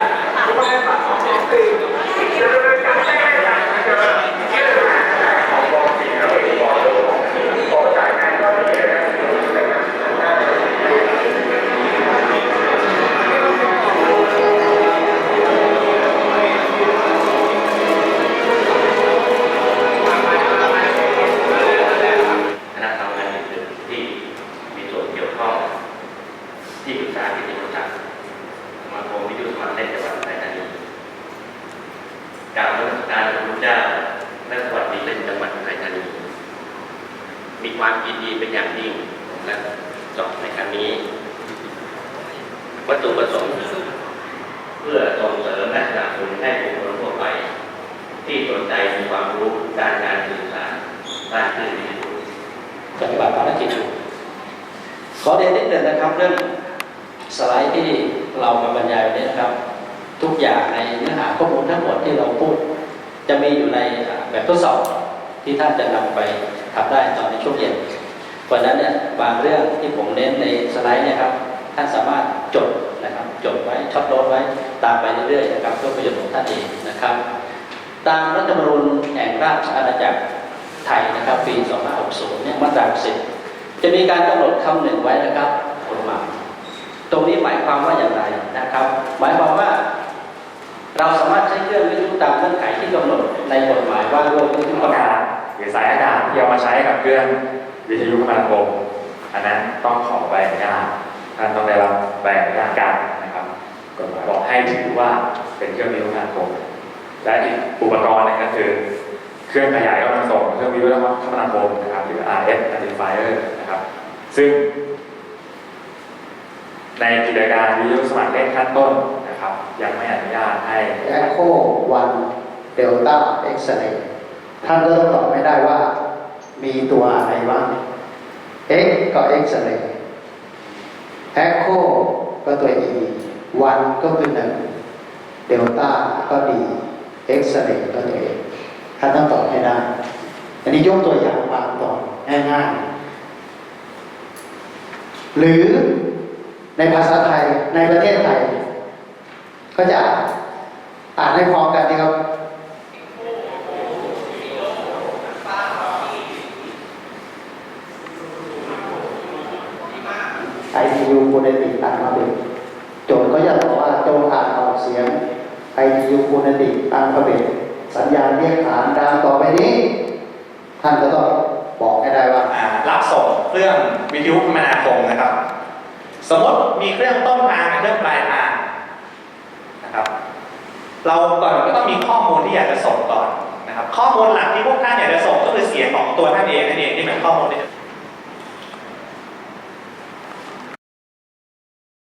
ค เจ้าและสวัสดีเป็นจังหวัดอุทัยธานีมีความยินดีเป็นอย่างยิ่งและสอบในครั้งนี้ วัตถุประสงค์เพื่อส่งเสริมและสนับสนุนให้บุคคลทั่วไป ที่สนใจมีความรู้ด้านการสื่อสารด้านคลื่นวิทยุปฏิบัติภารกิจขอเรียนนิดหนึ่งนะครับเรื่องสไลด์ที่เรามาบรรยายวันนี้นะครับ ทุกอย่างในเนื้อหาข้อมูลทั้งหมดที่เราพูด จะมีอยู่ในแบบทดสอบที่ท่านจะนำไปทำได้ตอนในช่วงเย็นเพราะนั้นเนี่ยบางเรื่องที่ผมเน้นในสไลด์เนี่ยครับ ท่านสามารถจดนะครับจดไว้ช็อตโน้ตไว้ตามไปเรื่อยๆนะครับเพื่อประโยชน์ของท่านเองนะครับ ตามรัฐธรรมนูญแห่งราชอาณาจักรไทยนะครับปี 2560 เนี่ยมาตรา10จะมีการกำหนดคำหนึ่งไว้นะครับกฎหมายตรงนี้หมายความว่าอย่างไรนะครับ หมายความ งื่อนไขที่กำหนดในกฎหมายว่าด้วยวิทยุกำอากาศหรือสายอากาศที่เอามาใช้กับเครื่องวิทยุคมนาคมอันนั้นต้องขอใบอนุญาตท่านต้องได้รับใบอนุญาตการนะครับกฎหมายบอกให้ถือว่าเป็นเครื่องวิทยุคมนาคมและอีกอุปกรณ์หนึงก็คือ เครื่องขยายกำลังส่งเครื่องวิทยุคมนาคมนะครับหรือ RF amplifier นะครับ ซึ่งในกิจการวิทยุสมัครเล่นขั้นต้นนะครับ ยังไม่อนุญาตให้ แอคโควัน เดลต้าเอ็กซเรย์ท่านก็ต้องตอบไม่ได้ว่า มีตัวอะไรบ้าง X ก็เอ็กซเรย์แอคโคก็ตัว E วันก็คือหนึ่งเดลต้าก็ดีเอ็กซเรย์ก็ตัวเองท่านต้องตอบให้ได้ อันนี้ยกตัวอย่างบางตอนง่ายๆ หรือในภาษาไทยในประเทศไทย ก็จะอ่านให้พร้อมกันนะครับ ไอ ซียูคูเนติอ่านมาเป็นโจทย์ก็จะบอกว่าจงอ่านออกเสียงไอซียูคูเนติอัลฟาเบตสัญญาณเรียกฐานดังต่อไปนี้ ท่านก็ต้องบอกให้ได้ว่ารับส่งเครื่องวิทยุคมนาคมนะครับ สมมติมีเครื่องต้นทางกับเครื่องปลายทางนะครับ เราก่อนก็ต้องมีข้อมูลที่อยากจะส่งก่อนนะครับ ข้อมูลหลักที่พวกท่านอยากจะส่งก็คือเสียงของตัวท่านเองนั่นเองที่เป็นข้อมูลที่